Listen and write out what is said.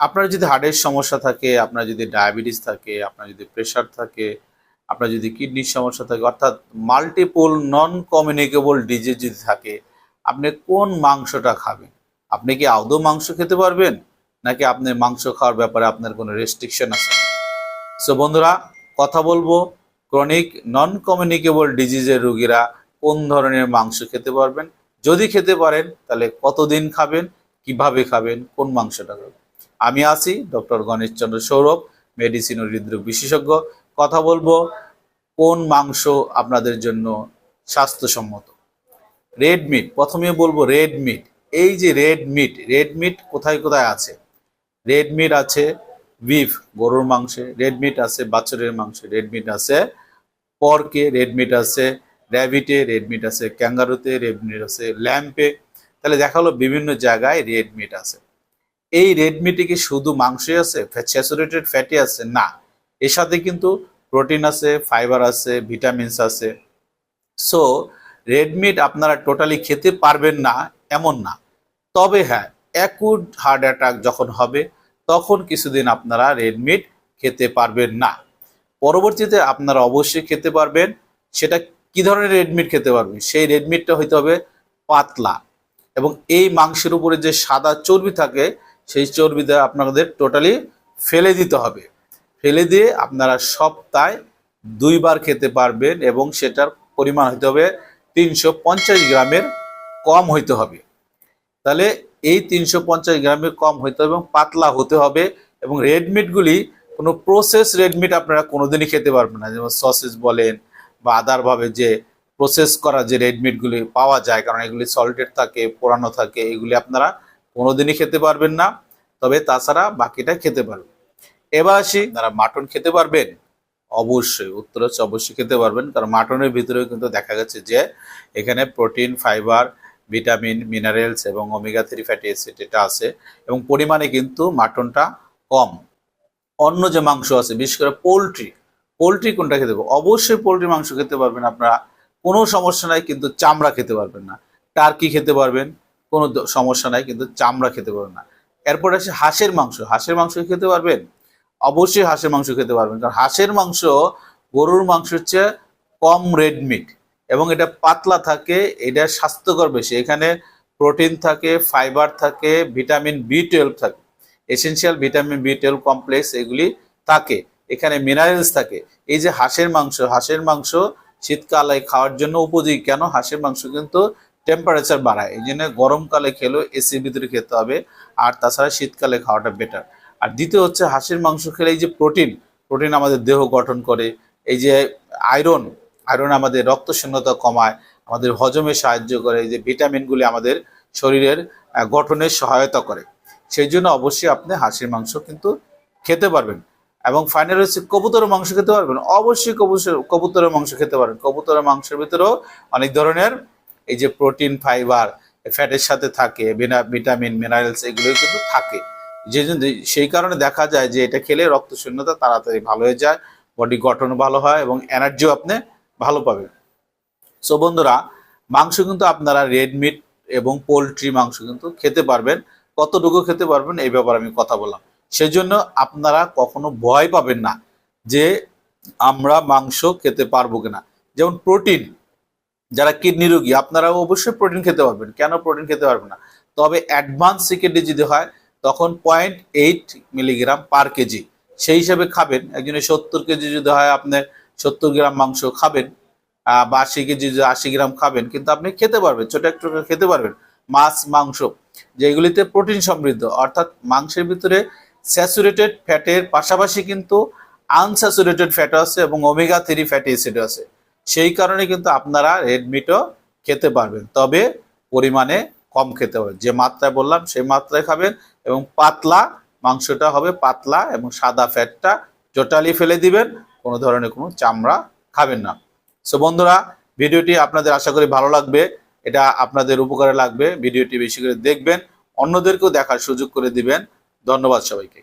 আপনার যদি হার্টের সমস্যা থাকে, আপনার যদি ডায়াবেটিস থাকে, আপনার যদি প্রেশার থাকে, আপনার যদি কিডনির সমস্যা থাকে, অর্থাৎ মাল্টিপল নন কমিউনিকেবল ডিজিজ যদি থাকে, আপনি কোন মাংসটা খাবেন? আপনি কি আদৌ মাংস খেতে পারবেন? নাকি আপনি মাংস খাওয়ার ব্যাপারে আপনার কোনো রেস্ট্রিকশন আছে? সো বন্ধুরা, কথা বলব ক্রনিক নন কমিউনিকেবল ডিজিজের রুগীরা কোন ধরনের মাংস খেতে পারবেন? যদি খেতে পারেন, তাহলে কতদিন খাবেন? কীভাবে খাবেন? কোন মাংসটা খাবেন? আমি আছি ডক্টর গণেশ চন্দ্র সৌরভ, মেডিসিন ও হৃদরোগ বিশেষজ্ঞ। কথা বলব, কোন মাংস আপনাদের জন্য স্বাস্থ্যসম্মত? রেড মিট প্রথমে বলব রেড মিট এই যে রেড মিট রেড মিট কোথায় কোথায় আছে? রেড মিট আছে বিফ গরুর মাংসে। রেড মিট আছে বাছুরের মাংসে। রেড মিট আছে পর্কে রেড মিট আছে র্যাবিটে রেড মিট আছে ক্যাঙ্গারুতে রেড মিট আছে ল্যাম্পে তাহলে দেখা হলো বিভিন্ন জায়গায় রেড মিট আছে। এই রেড মিটে কি শুধু মাংসই আছে? স্যাচুরেটেড ফ্যাটি আছে? না। এর সাথে কিন্তু প্রোটিন আছে, ফাইবার আছে, ভিটামিনস আছে। সো রেড মিট আপনারা টোটালি খেতে পারবেন না, এমন না। তবে হ্যাঁ অ্যাকুট হার্ট অ্যাটাক যখন হবে, তখন কিছুদিন আপনারা রেড মিট খেতে পারবেন না। পরবর্তীতে আপনারা অবশ্যই খেতে পারবেন, সেটা কি ধরনের রেডমিট খেতে পারবেন? সেই রেড মিটটা হইতে হবে পাতলা। এবং এই মাংসের উপরে যে সাদা চর্বি থাকে সেই চর্বিটা আপনাদের টোটালি ফেলে দিতে হবে। ফেলে দিয়ে আপনারা সপ্তাহে দুইবার খেতে পারবেন এবং সেটার পরিমাণ হইতে হবে তিনশো পঞ্চাশ গ্রামের কম হইতে হবে। তাহলে এই তিনশো পঞ্চাশ গ্রামের কম হইতে হবে এবং পাতলা হতে হবে এবং রেডমিটগুলি কোনো প্রসেস রেডমিট আপনারা কোনোদিনই খেতে পারবেন না। যেমন সসেজ বলেন বা আদারভাবে যে প্রসেস করা যে রেডমিটগুলি পাওয়া যায়, কারণ এগুলি সল্টেড থাকে, পোড়ানো থাকে, এগুলি আপনারা কোনোদিনই খেতে পারবেন না, তবে তাছাড়া বাকিটা খেতে পারবেন। এবার আসি আপনারা মাটন খেতে পারবেন, অবশ্যই, উত্তর হচ্ছে অবশ্যই খেতে পারবেন, কারণ মাটনের ভিতরেও কিন্তু দেখা গেছে যে এখানে প্রোটিন, ফাইবার, ভিটামিন, মিনারেলস এবং ওমেগা থ্রি ফ্যাটি অ্যাসিড এটা আছে এবং পরিমাণে কিন্তু মাটনটা কম। অন্য যে মাংস আছে, বিশেষ করে পোলট্রি পোলট্রি কোনটা খেতে পারব অবশ্যই পোলট্রি মাংস খেতে পারবেন, আপনারা কোনো সমস্যা নাই, কিন্তু চামড়া খেতে পারবেন না। টার্কি খেতে পারবেন কোনো সমস্যা নাই, কিন্তু চামড়া খেতে পারবেন না। এরপর আসে হাঁসের মাংস। হাঁসের মাংস খেতে পারবেন? অবশ্যই হাঁসের মাংস খেতে পারবেন। কারণ হাঁসের মাংস গরুর মাংস হচ্ছে কম রেড মিট এবং এটা পাতলা থাকে, এটা স্বাস্থ্যকর বেশি। এখানে প্রোটিন থাকে ফাইবার থাকে ভিটামিন বি টুয়েলভ থাকে। Essential vitamin B twelve complex এগুলি থাকে। এখানে মিনারেলস থাকে। এই যে হাঁসের মাংস হাঁসের মাংস শীতকালে খাওয়ার জন্য উপযোগী। কেন? হাঁসের মাংস কিন্তু টেম্পারেচার বাড়ায়। এই জন্য গরমকালে খেলেও এসির ভিতরে খেতে হবে, আর তাছাড়া শীতকালে খাওয়াটা বেটার আর দ্বিতীয় হচ্ছে হাঁসের মাংস খেলে এই যে প্রোটিন প্রোটিন আমাদের দেহ গঠন করে। এই যে আয়রন আয়রন আমাদের রক্ত শূন্যতা কমায়, আমাদের হজমে সাহায্য করে, এই যে ভিটামিনগুলি আমাদের শরীরের গঠনে সহায়তা করে। সেই জন্য অবশ্যই আপনি হাঁসের মাংস কিন্তু খেতে পারবেন। এবং ফাইনাল হচ্ছে কবুতরের মাংস খেতে পারবেন? অবশ্যই কবুতর, কবুতরের মাংস খেতে পারবেন। কবুতরের মাংসের ভিতরেও অনেক ধরনের এই যে প্রোটিন, ফাইবার, ফ্যাটের সাথে থাকে ভিটামিন, মিনারেলস এগুলো কিন্তু থাকে। যে সেই কারণে দেখা যায় যে এটা খেলে রক্ত শূন্যতা তাড়াতাড়ি ভালো হয়ে যায়, বডি গঠন ভালো হয় এবং এনার্জিও আপনি ভালো পাবেন। সো বন্ধুরা, মাংস কিন্তু আপনারা রেড মিট এবং পোলট্রি মাংস কিন্তু খেতে পারবেন। কতটুকু খেতে পারবেন এই ব্যাপারে আমি কথা বললাম। সেজন্য আপনারা কখনো ভয় পাবেন না যে আমরা মাংস খেতে পারব কিনা। যেমন প্রোটিন যারা কিডনি রোগী আপনারা অবশ্যই প্রোটিন খেতে পারবেন। কেন প্রোটিন খেতে পারবেন না? তবে অ্যাডভান্স সিকেডি যদি হয়, তখন point eight milligram per KG সেই হিসাবে খাবেন। একজনের সত্তর কেজি যদি হয় আপনি সত্তর গ্রাম মাংস খাবেন বা আশি কেজি যদি, আশি গ্রাম খাবেন, কিন্তু আপনি খেতে পারবেন, ছোট একটু খেতে পারবেন। মাছ, মাংস, যেগুলিতে প্রোটিন সমৃদ্ধ, অর্থাৎ মাংসের ভিতরে স্যাচুরেটেড ফ্যাটের পাশাপাশি কিন্তু আনস্যাচুরেটেড ফ্যাট আছে এবং ওমেগা থ্রি ফ্যাটি অ্যাসিড আছে। সেই কারণে কিন্তু আপনারা রেড মিটও খেতে পারবেন। তবে পরিমাণে কম খেতে হবে। যে মাত্রায় বললাম, সেই মাত্রায় খাবেন এবং পাতলা মাংসটা হবে পাতলা এবং সাদা ফ্যাটটা টোটালি ফেলে দিবেন। কোনো ধরনের কোনো চামড়া খাবেন না। সো বন্ধুরা, ভিডিওটি আপনাদের আশা করি ভালো লাগবে। এটা আপনাদের উপকারে লাগবে। ভিডিওটি বেশি করে দেখবেন। অন্যদেরকেও দেখার সুযোগ করে দিবেন। ধন্যবাদ সবাইকে।